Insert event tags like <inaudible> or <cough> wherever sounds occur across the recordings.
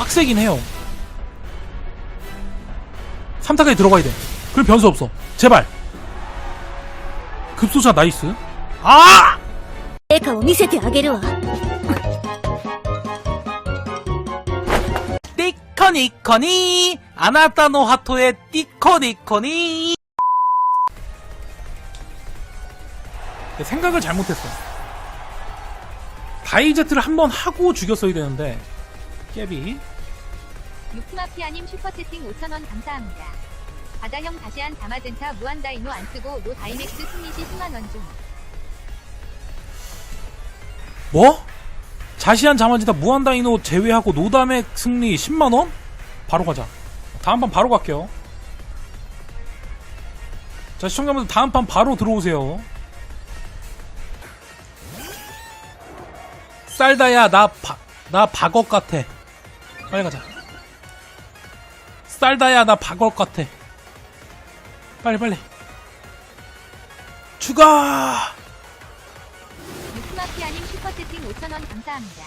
빡세긴 해요 3타까지 들어가야 돼 그럼 변수 없어 제발 급소자 나이스 아! 成果を見せてあげるわ 띠커니커니 아나타노 하토의 띠커니커니 생각을 잘못했어 다이제트를 한 번 하고 죽였어야 되는데 깨비 유프마피아님 슈퍼채팅 5,000원 감사합니다. 바다형 다시한 다마젠타 무한다이노 안 쓰고 노 다이맥스 승리시 10만원 좀. 뭐? 자시한 자만지다 무한다이노 제외하고 노담의 승리 10만원? 바로 가자 다음 판 바로 갈게요 자 시청자분들 다음 판 바로 들어오세요 쌀다야 나 바, 나 박업 같아 빨리 가자 쌀다야 나 박업 같아 빨리 빨리 죽어 유프마피아님 슈퍼채팅 5,000원 감사합니다.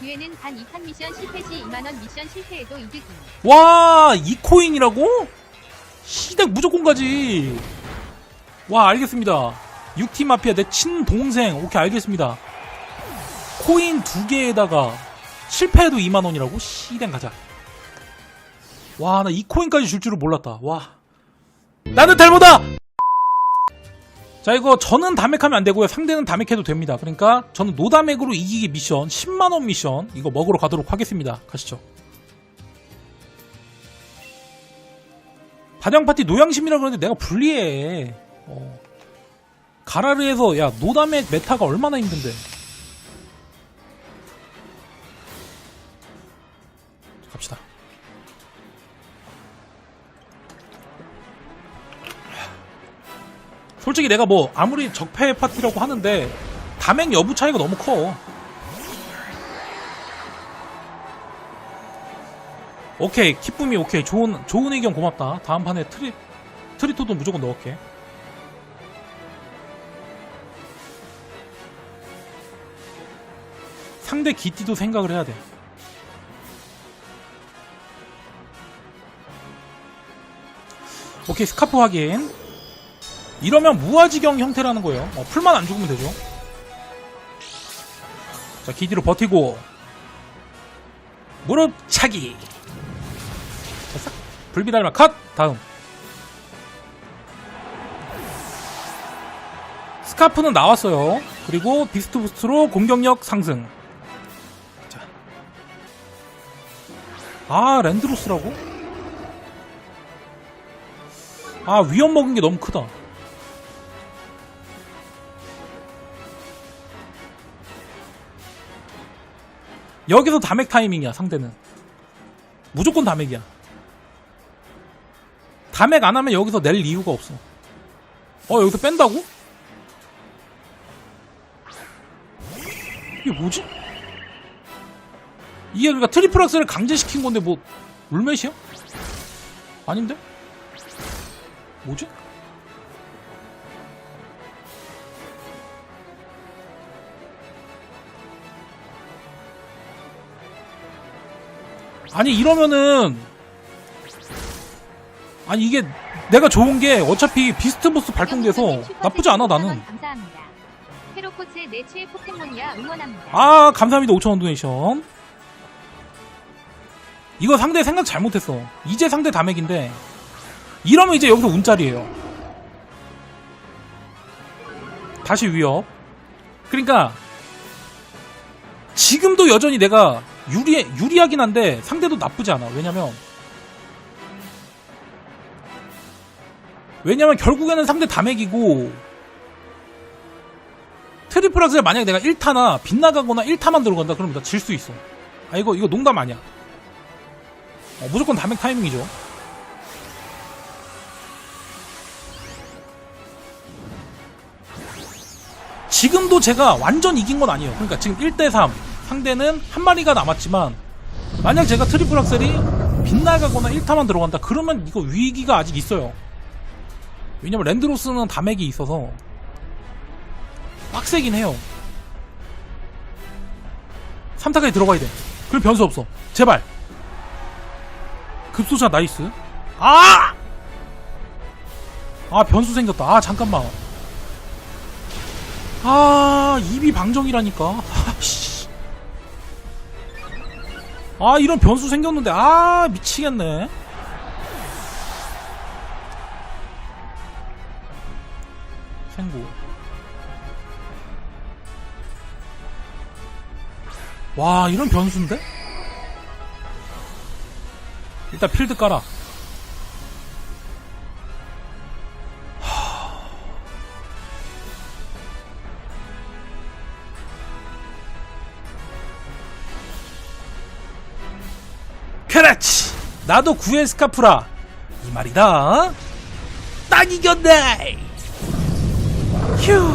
기회는 단 2판 미션 실패 시 2만원 미션 실패해도 이득임. 와, 이 코인이라고? 시댁 무조건 가지. 와, 알겠습니다. 6팀 마피아 내 친동생. 오케이, 알겠습니다. 코인 두 개에다가 실패해도 2만원이라고? 시댁 가자. 와, 나 이 코인까지 줄 줄은 몰랐다. 와. 나는 닮보다! 자, 이거 저는 담액하면 안 되고요. 상대는 담액해도 됩니다. 그러니까 저는 노담액으로 이기기 미션, 10만원 미션, 이거 먹으러 가도록 하겠습니다. 가시죠. 반영 파티 노양심이라 그러는데 내가 불리해. 어. 가라르에서 야 노담의 메타가 얼마나 힘든데. 솔직히 내가 뭐 아무리 적폐 파티라고 하는데 담행 여부 차이가 너무 커. 오케이 기쁨이 오케이. 좋은 좋은 의견 고맙다. 다음 판에 트리 트리토도 무조건 넣을게. 상대 기띠도 생각을 해야 돼. 오케이 스카프 확인 이러면 무아지경 형태라는 거예요 어, 풀만 안 죽으면 되죠 자 기띠로 버티고 무릎 차기 됐어? 불비달마 컷! 다음 스카프는 나왔어요 그리고 비스트 부스트로 공격력 상승 자. 아 랜드로스라고? 아 위험 먹은 게 너무 크다 여기서 다맥 타이밍이야 상대는 무조건 다맥이야 다맥 안 하면 여기서 낼 이유가 없어. 어, 여기서 뺀다고? 이게 뭐지? 이게 그러니까 트리플 악셀을 강제시킨 건데 뭐 울맷이야? 아닌데? 뭐지? 아니 이러면은 아니 이게 내가 좋은 게 어차피 비스트 보스 발동돼서 나쁘지 않아 나는. 감사합니다. 페로코츠의 내 최애 포켓몬이야 응원합니다. 아 감사합니다. 5천원 도네이션. 이거 상대 생각 잘못했어. 이제 상대 다맥인데 이러면 이제 여기서 운짜리예요. 다시 위협. 그러니까 지금도 여전히 내가 유리 유리하긴 한데 상대도 나쁘지 않아. 왜냐면 왜냐면 결국에는 상대 다맥이고 트리플 악셀 만약에 내가 1타나 빗나가거나 1타만 들어간다 그러면 나 질 수 있어. 아 이거 이거 농담 아니야. 어, 무조건 다맥 타이밍이죠. 지금도 제가 완전 이긴 건 아니에요. 그러니까 지금 1대3 상대는 한 마리가 남았지만 만약 제가 트리플 악셀이 빗나가거나 1타만 들어간다 그러면 이거 위기가 아직 있어요 왜냐면 랜드로스는 다맥이 있어서 빡세긴 해요 3타까지 들어가야 돼 그럼 변수 없어. 제발. 급소자 나이스. 아! 아, 변수 생겼다. 아, 잠깐만. 아, 입이 방정이라니까. 아, 이런 변수 생겼는데. 아, 미치겠네. 생고. 와, 이런 변수인데? 일단 필드 깔아. 그렇지! 나도 구해 스카프라! 이 말이다! 딱 이겼네! 휴!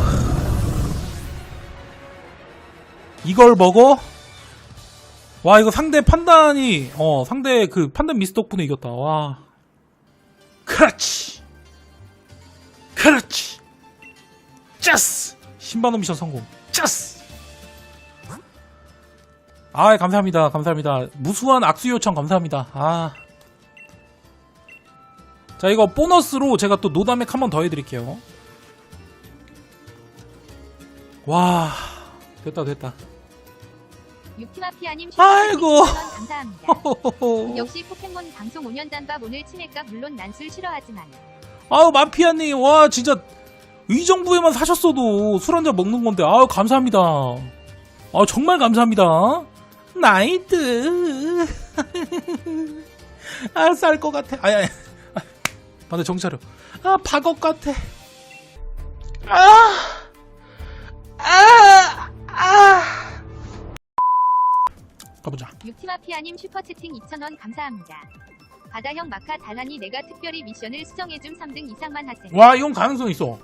이걸 먹어? 와 이거 상대 판단이 어 상대 그 판단 미스 덕분에 이겼다 와 그렇지 그렇지 짜스 신반호 미션 성공 짜스 아 감사합니다. 감사합니다. 무수한 악수 요청 감사합니다. 아. 자 이거 보너스로 제가 또 노다맥 한번 더 해드릴게요. 와. 됐다 됐다. 육티마피아님 아이고. 슈퍼채팅 5천원 감사합니다. <laughs> 역시 포켓몬 방송 5년 단밥 오늘 치맥값 물론 난 술 싫어하지만. 아우 마피아님. 와 진짜. 의정부에만 사셨어도 술 한잔 먹는 건데. 아우 감사합니다. 아 정말 감사합니다 나이트. 아 쌀 것 같아. 아야 아, 맞네 정신 차려 아 박업 같아. 아 아 아. 가보자. 육티마피아님 슈퍼채팅 2,000원 감사합니다. 바다형 마카 달라니 내가 특별히 미션을 수정해줌 3등 이상만 하셈. 와 이건 가능성 있어.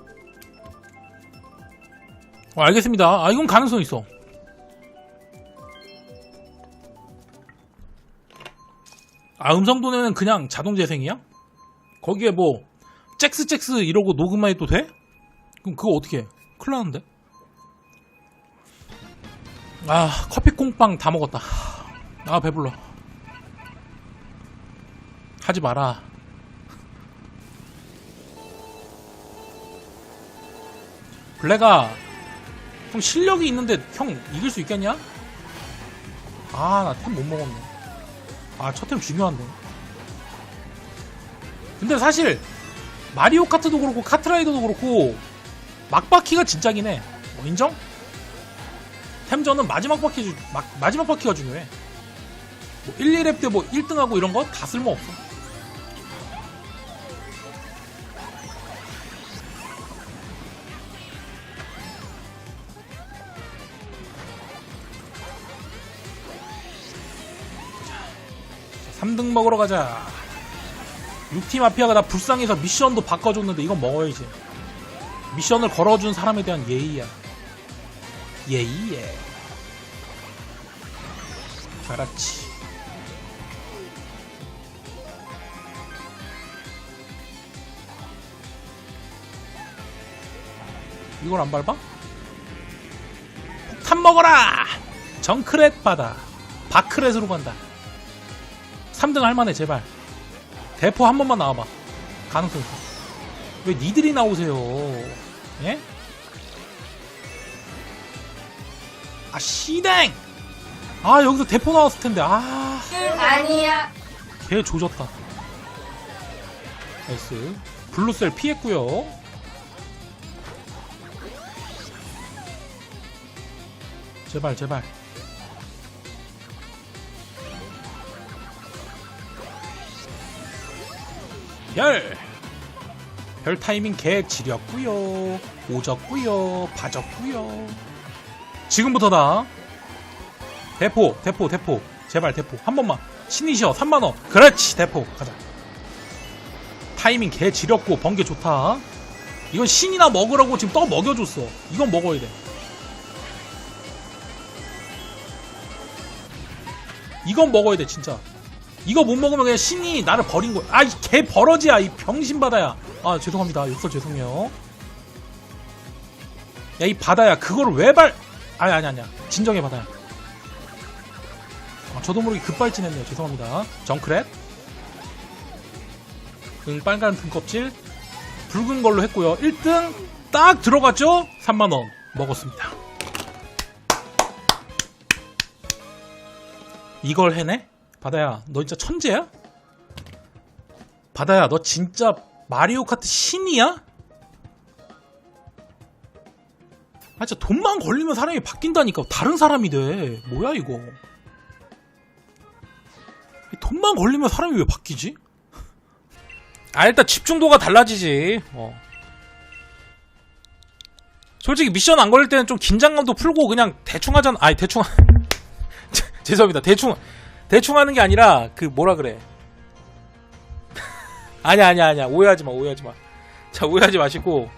어, 알겠습니다. 아 이건 가능성 있어 아 음성도는 그냥 자동 재생이야? 거기에 뭐 잭스 잭스 이러고 녹음만 해도 돼? 그럼 그거 어떻게 해? 큰일 나는데 아 커피 콩빵 다 먹었다 아 배불러 하지 마라 블레가 형 실력이 있는데 형 이길 수 있겠냐? 아나 템 못 먹었네 아 첫템 중요한데. 근데 사실 마리오 카트도 그렇고 카트라이더도 그렇고 막바퀴가 진짜긴 해. 어, 인정? 템전은 마지막 바퀴 주, 막, 마지막 바퀴가 중요해. 뭐 1, 2랩 때 뭐 1등하고 이런 거 다 쓸모없어 삼등 먹으러 가자. 6팀 마피아가 나 불쌍해서 미션도 바꿔줬는데 이건 먹어야지 미션을 걸어준 사람에 대한 예의야. 예의예 그렇지. 이걸 안 밟아? 폭탄 먹어라! 정크렛 바다. 바크렛으로 간다 3등 할만해 제발. 대포 한 번만 나와봐. 가능성 있어 왜 니들이 나오세요? 예? 아 씨댕! 아 여기서 대포 나왔을 텐데. 아. 아니야. 걔 조졌다. 나이스. 블루셀 피했구요. 제발 제발 별! 별 타이밍 개 지렸구요. 오졌구요. 봐졌구요. 지금부터다. 대포 대포 대포. 제발 대포. 한 번만. 신이셔. 3만원. 그렇지. 대포. 가자. 타이밍 개 지렸고 번개 좋다. 이건 신이나 먹으라고 지금 떠 먹여줬어. 이건 먹어야 돼. 이건 먹어야 돼 진짜 이거 못 먹으면 그냥 신이 나를 버린 거야 아이 개 버러지야 이 병신 바다야 아 죄송합니다 욕설 죄송해요 야 이 바다야 그거를 왜발 아니 아니 아니야 진정해 바다야 아, 저도 모르게 급발진했네요. 죄송합니다. 정크랩. 응, 빨간 등껍질. 붉은 걸로 했고요. 1등 딱 들어갔죠? 3만 원 먹었습니다. 이걸 해내? 바다야, 너 진짜 천재야? 바다야, 너 진짜 마리오 카트 신이야? 아, 진짜 돈만 걸리면 사람이 바뀐다니까. 다른 사람이 돼. 뭐야, 이거. 이 돈만 걸리면 사람이 왜 바뀌지? 아, 일단 집중도가 달라지지. 어. 솔직히 미션 안 걸릴 때는 좀 긴장감도 풀고 그냥 대충 하잖아. 아니, 대충. 하- <laughs> 죄송합니다. 대충, 대충 하는 게 아니라, 그, 뭐라 그래. <laughs> 아니야, 아니야, 아니야. 오해하지 마, 오해하지 마. 자, 오해하지 마시고.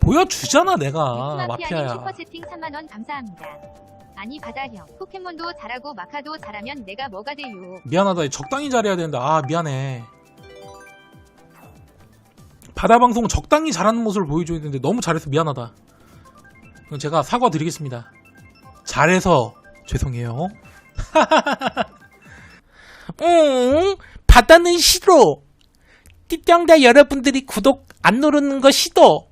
보여주잖아, 내가. 마피아야. 슈퍼채팅 3만 원 감사합니다. 아니 바다형 포켓몬도 잘하고 마카도 잘하면 내가 뭐가 돼요 미안하다. 적당히 잘해야 되는데, 아, 미안해. 바다 방송 적당히 잘하는 모습을 보여줘야 되는데, 너무 잘해서 미안하다. 그럼 제가 사과드리겠습니다. 잘해서 죄송해요. 응, 바다는 싫어. 띠병다 여러분들이 구독 안 누르는 거 싫어.